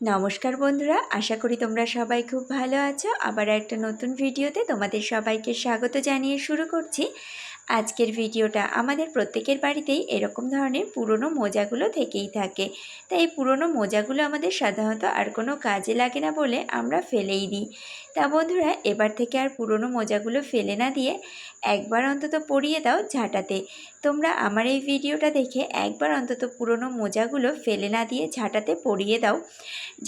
নমস্কার বন্ধুরা, আশা করি তোমরা সবাই খুব ভালো আছো। আবার একটা নতুন ভিডিওতে তোমাদের সবাইকে স্বাগত জানিয়ে শুরু করছি। আজকের ভিডিওটা আমাদের প্রত্যেকের বাড়িতেই এরকম ধরনের পুরনো মোজাগুলো থেকেই থাকে। তাই এই পুরনো মোজাগুলো আমাদের সাধারণত আর কোনো কাজে লাগে না বলে আমরা ফেলেই দিই। তা বন্ধুরা, এবার থেকে আর পুরনো মোজাগুলো ফেলে না দিয়ে একবার অন্তত পরিয়ে দাও ঝাঁটাতে। তোমরা আমার এই ভিডিওটা দেখে একবার অন্তত পুরনো মোজাগুলো ফেলে না দিয়ে ঝাঁটাতে পরিয়ে দাও।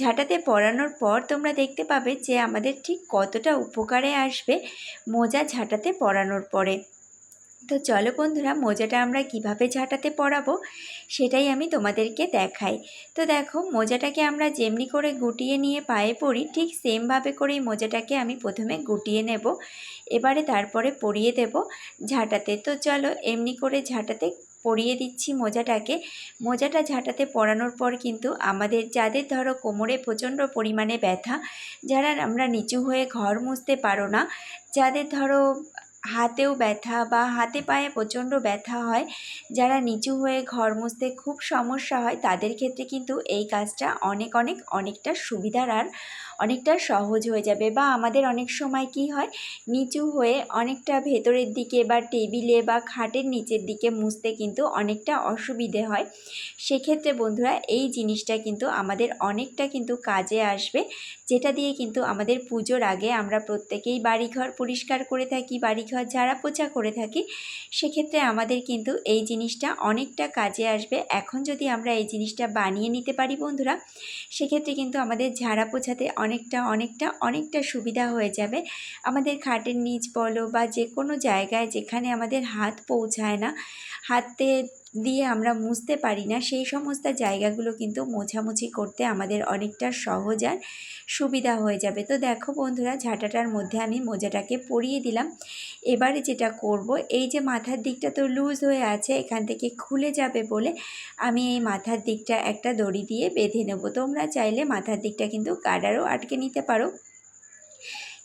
ঝাঁটাতে পরানোর পর তোমরা দেখতে পাবে যে আমাদের ঠিক কতটা উপকারে আসবে মোজা ঝাঁটাতে পরানোর পরে। তো চলো বন্ধুরা, মোজাটা আমরা কীভাবে ঝাঁটাতে পরাবো সেটাই আমি তোমাদেরকে দেখাই। তো দেখো, মোজাটাকে আমরা যেমনি করে গুটিয়ে নিয়ে পায়ে পড়ি ঠিক সেমভাবে করেই মোজাটাকে আমি প্রথমে গুটিয়ে নেব। এবারে তারপরে পরিয়ে দেব ঝাঁটাতে। তো চলো, এমনি করে ঝাঁটাতে পরিয়ে দিচ্ছি মোজাটাকে। মোজাটা ঝাঁটাতে পরানোর পর কিন্তু আমাদের যাদের ধরো কোমরে প্রচণ্ড পরিমাণে ব্যথা, যারা আমরা নিচু হয়ে ঘর মুছতে পারো না, যাদের ধরো হাতেও ব্যথা বা হাতে পায়ে প্রচণ্ড ব্যথা হয়, যারা নিচু হয়ে ঘর মুছতে খুব সমস্যা হয়, তাদের ক্ষেত্রে কিন্তু এই কাজটা অনেক অনেক অনেকটা সুবিধার আর অনেকটা সহজ হয়ে যাবে বা আমাদের অনেক সময় কি হয়, নিচু হয়ে অনেকটা ভেতরের দিকে বা টেবিলে বা খাটের নিচের দিকে মুছতে কিন্তু অনেকটা অসুবিধে হয়। সেক্ষেত্রে বন্ধুরা এই জিনিসটা কিন্তু আমাদের অনেকটা কিন্তু কাজে আসবে, যেটা দিয়ে কিন্তু আমাদের পুজোর আগে আমরা প্রত্যেকেই বাড়িঘর পরিষ্কার করে থাকি বাড়িঘর ঝাড়া পোছা করে থাকি, সেক্ষেত্রে আমাদের কিন্তু এই জিনিসটা অনেকটা কাজে আসবে। এখন যদি আমরা এই জিনিসটা বানিয়ে নিতে পারি বন্ধুরা, সেক্ষেত্রে কিন্তু আমাদের ঝাড়া পোছাতে অনেকটা অনেকটা অনেকটা সুবিধা হয়ে যাবে। আমাদের খাটের নিচ বলো বা যে কোনো জায়গায় যেখানে আমাদের হাত পৌঁছায় না, হাতে দিয়ে আমরা মুছতে পারি না, সেই সমস্ত জায়গাগুলো কিন্তু মোছামুছি করতে আমাদের অনেকটা সহজ আর সুবিধা হয়ে যাবে। তো দেখো বন্ধুরা, ঝাঁটাটার মধ্যে আমি মোজাটাকে পরিয়ে দিলাম। এবারে যেটা করব, এই যে মাথার দিকটা তো লুজ হয়ে আছে, এখান থেকে খুলে যাবে বলে আমি এই মাথার দিকটা একটা দড়ি দিয়ে বেঁধে নেব। তোমরা চাইলে মাথার দিকটা কিন্তু গাডারও আটকে নিতে পারো।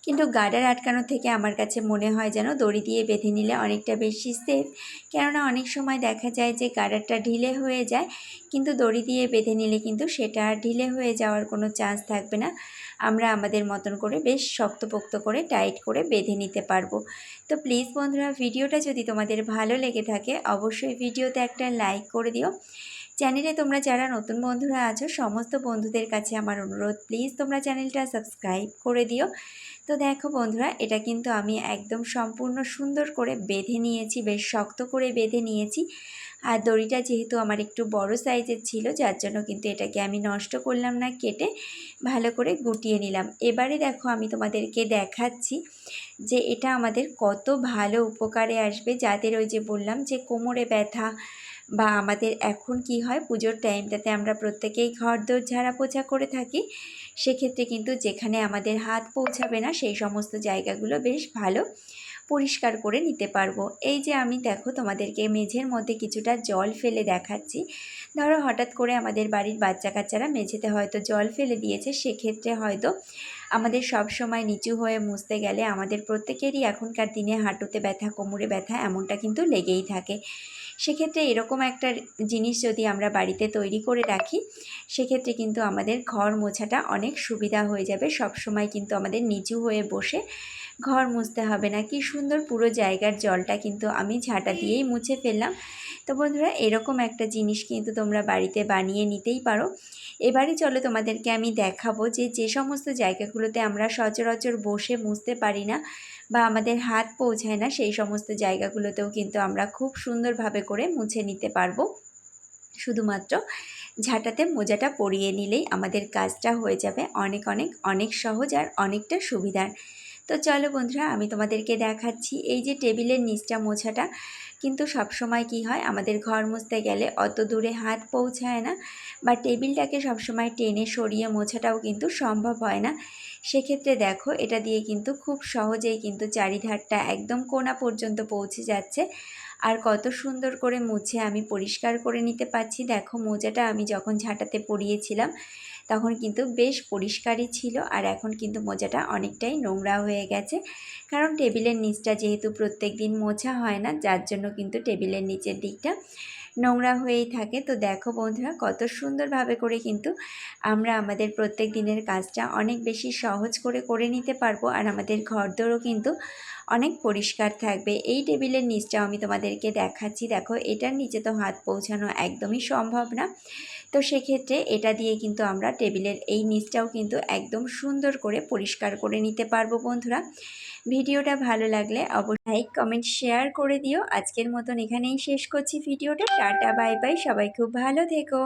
কিন্তু গার্ডার আটকানো থেকে আমার কাছে মনে হয় যেন দড়ি দিয়ে বেঁধে নিলে অনেকটা বেশি সেফ কেননা অনেক সময় দেখা যায় যে গার্ডারটা ঢিলে হয়ে যায়, কিন্তু দড়ি দিয়ে বেঁধে নিলে কিন্তু সেটা ঢিলে হয়ে যাওয়ার কোনো চান্স থাকবে না। আমরা আমাদের মতন করে বেশ শক্তপোক্ত করে টাইট করে বেঁধে নিতে পারব। তো প্লিজ বন্ধুরা, ভিডিওটা যদি তোমাদের ভালো লেগে থাকে, অবশ্যই ভিডিওতে একটা লাইক করে দিও। চ্যানেলে তোমরা যারা নতুন বন্ধুরা আছো, সমস্ত বন্ধুদের কাছে আমার অনুরোধ প্লিজ তোমরা চ্যানেলটা সাবস্ক্রাইব করে দিও। তো দেখো বন্ধুরা, এটা কিন্তু আমি একদম সম্পূর্ণ সুন্দর করে বেঁধে নিয়েছি, বেশ শক্ত করে বেঁধে নিয়েছি। আর দড়িটা যেহেতু আমার একটু বড় সাইজের ছিল, যার জন্য কিন্তু এটাকে আমি নষ্ট করলাম না, কেটে ভালো করে গুটিয়ে নিলাম। এবারে দেখো আমি তোমাদেরকে দেখাচ্ছি যে এটা আমাদের কত ভালো উপকারে আসবে। যাদের ওই যে বললাম যে কোমরে ব্যথা বা আমাদের এখন কি হয়, পুজোর টাইমটাতে আমরা প্রত্যেকেই ঘর দোর ঝাড়া পোছা করে থাকি, সেক্ষেত্রে কিন্তু যেখানে আমাদের হাত পৌঁছাবে না, সেই সমস্ত জায়গাগুলো বেশ ভালো পরিষ্কার করে নিতে পারব। এই যে আমি দেখো তোমাদেরকে মেঝের মধ্যে কিছুটা জল ফেলে দেখাচ্ছি। ধরো হঠাৎ করে আমাদের বাড়ির বাচ্চা কাচ্চারা মেঝেতে হয়তো জল ফেলে দিয়েছে, সেক্ষেত্রে হয়তো আমাদের সব সময় নিচু হয়ে মুছতে গেলে আমাদের প্রত্যেকেরই এখনকার দিনে হাঁটুতে ব্যথা, কোমরে ব্যথা এমনটা কিন্তু লেগেই থাকে। সেক্ষেত্রে এরকম একটা জিনিস যদি আমরা বাড়িতে তৈরি করে রাখি, সেক্ষেত্রে কিন্তু আমাদের ঘর মোছাটা অনেক সুবিধা হয়ে যাবে। সব সময় কিন্তু আমাদের নিচু হয়ে বসে ঘর মুছতে হবে না। কি সুন্দর পুরো জায়গার জলটা কিন্তু আমি ঝাঁটা দিয়েই মুছে ফেললাম। তো বন্ধুরা, এরকম একটা জিনিস কিন্তু তোমরা বাড়িতে বানিয়ে নিতেই পারো। এবারে চলো তোমাদেরকে আমি দেখাবো যে যে সমস্ত জায়গাগুলোতে আমরা সচরাচর বসে মুছতে পারি না বা আমাদের হাত পৌঁছায় না, সেই সমস্ত জায়গাগুলোতেও কিন্তু আমরা খুব সুন্দরভাবে করে মুছে নিতে পারব। শুধুমাত্র ঝাঁটাতে মোজাটা পরিয়ে নিলেই আমাদের কাজটা হয়ে যাবে অনেক অনেক অনেক সহজ আর অনেকটা সুবিধার। তো চলো বন্ধুরা, আমি তোমাদেরকে দেখাচ্ছি। এই যে টেবিলের নিচটা মোছাটা, কিন্তু সব সময় কি হয়, আমাদের ঘর মুছতে গেলে অত দূরে হাত পৌঁছায় না বা টেবিলটাকে সবসময় টেনে সরিয়ে মোছাটাও কিন্তু সম্ভব হয় না। সেক্ষেত্রে দেখো, এটা দিয়ে কিন্তু খুব সহজেই কিন্তু চারিধারটা একদম কোনা পর্যন্ত পৌঁছে যাচ্ছে। আর কত সুন্দর করে মুছে আমি পরিষ্কার করে নিতে পারছি। দেখো, মোজাটা আমি যখন ঝাঁটাতে পরিয়েছিলাম তখন কিন্তু বেশ পরিষ্কারই ছিল আর এখন কিন্তু মোজাটা অনেকটাই নোংরা হয়ে গেছে। কারণ টেবিলের নিচটা যেহেতু প্রত্যেক দিন মোছা হয় না, যার জন্য কিন্তু টেবিলের নিচের দিকটা নোংরা হয়েই থাকে। তো দেখো বন্ধুরা, কত সুন্দরভাবে করে কিন্তু আমরা আমাদের প্রত্যেক দিনের কাজটা অনেক বেশি সহজ করে করে নিতে পারব আর আমাদের ঘরদোরও কিন্তু অনেক পরিষ্কার থাকবে। এই টেবিলের নিচটাও আমি তোমাদেরকে দেখাচ্ছি। দেখো, এটার নিচে তো হাত পৌঁছানো একদমই সম্ভব না। তো সেক্ষেত্রে এটা দিয়ে কিন্তু আমরা টেবিলের এই নিচটাও কিন্তু একদম সুন্দর করে পরিষ্কার করে নিতে পারব, বন্ধুরা। ভিডিওটা ভালো লাগলে অবশ্যই লাইক, কমেন্ট, শেয়ার করে দিও। আজকের মতন এখানেই শেষ করছি ভিডিওটা। Tata, bye bye. সবাই খুব ভালো থেকো।